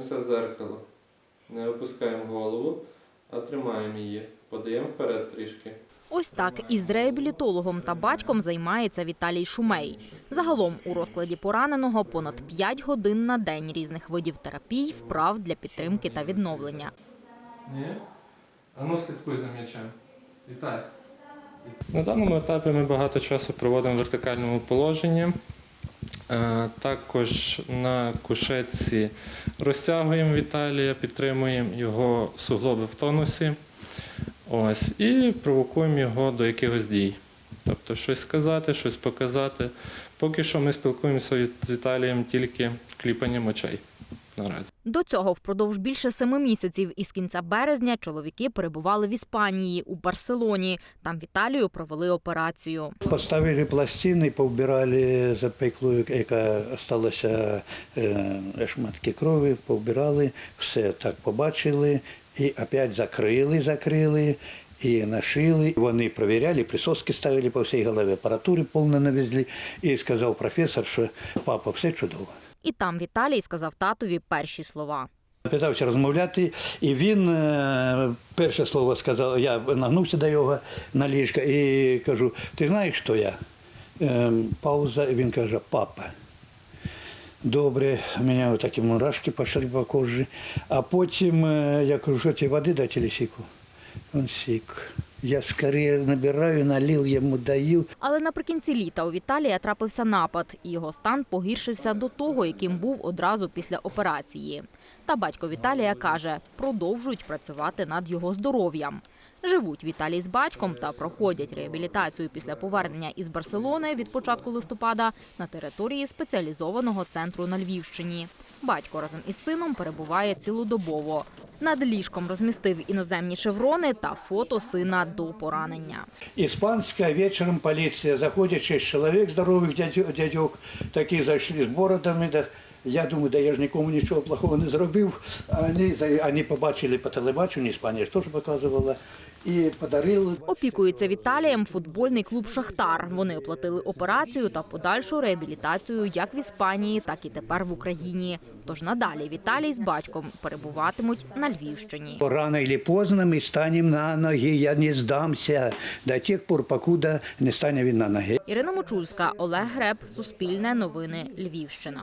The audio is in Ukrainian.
Дивимося в зеркало. Не опускаємо голову, а тримаємо її. Подаємо вперед трішки. Ось так із реабілітологом та батьком займається Віталій Шумей. Загалом у розкладі пораненого понад 5 годин на день різних видів терапій, вправ для підтримки та відновлення. Ні? А ну слідкуй за м'ячем. Вітай. На даному етапі ми багато часу проводимо в вертикальному положенні. Е, Також на кушетці розтягуємо Віталія, підтримуємо його суглоби в тонусі. Ось, і провокуємо його до якихось дій. Тобто щось сказати, щось показати. Поки що ми спілкуємося з Віталієм тільки кліпанням очей. Наразі. До цього впродовж більше семи місяців із кінця березня чоловіки перебували в Іспанії у Барселоні. Там Віталію провели операцію. Поставили пластини, повбирали запеклу, яка сталася е, шматки крові, повбирали, все так побачили і опять закрили, закрили. І нашили. Вони перевіряли, присоски ставили по всій голові, апаратури повно навезли. І сказав професор, що папа, все чудово. І там Віталій сказав татові перші слова. Питався розмовляти, і він е, перше слово сказав, я нагнувся до його на ліжка і кажу, ти знаєш, хто я? Е, Пауза, і він каже, папа. Добре, у мене такі мурашки пішли по кожі. А потім е, я кажу, що ті води дати чи сіку? Він сік. Я скоріше набираю, налив йому даю. Але наприкінці літа у Віталія трапився напад, і його стан погіршився до того, яким був одразу після операції. Та батько Віталія каже, продовжують працювати над його здоров'ям. Живуть Віталій з батьком та проходять реабілітацію після повернення із Барселони від початку листопада на території спеціалізованого центру на Львівщині. Батько разом із сином перебуває цілодобово. Над ліжком розмістив іноземні шеврони та фото сина до поранення. Испанская, вечером полиция. Заходит шесть человек здоровых дядю- дядьок, такі зайшли з бородами. Я думаю, да я ж нікому нічого плохого не зробив. Вони, вони побачили по телебаченню, Іспанія ж теж показувала, і подарили. Опікується Віталієм футбольний клуб Шахтар. Вони оплатили операцію та подальшу реабілітацію як в Іспанії, так і тепер в Україні. Тож надалі Віталій з батьком перебуватимуть на Львівщині. Рано чи пізно ми станемо на ноги, я не здамся до тих пор, покуда не стане він на ноги. Ірина Мочульська, Олег Греб, Суспільне новини, Львівщина.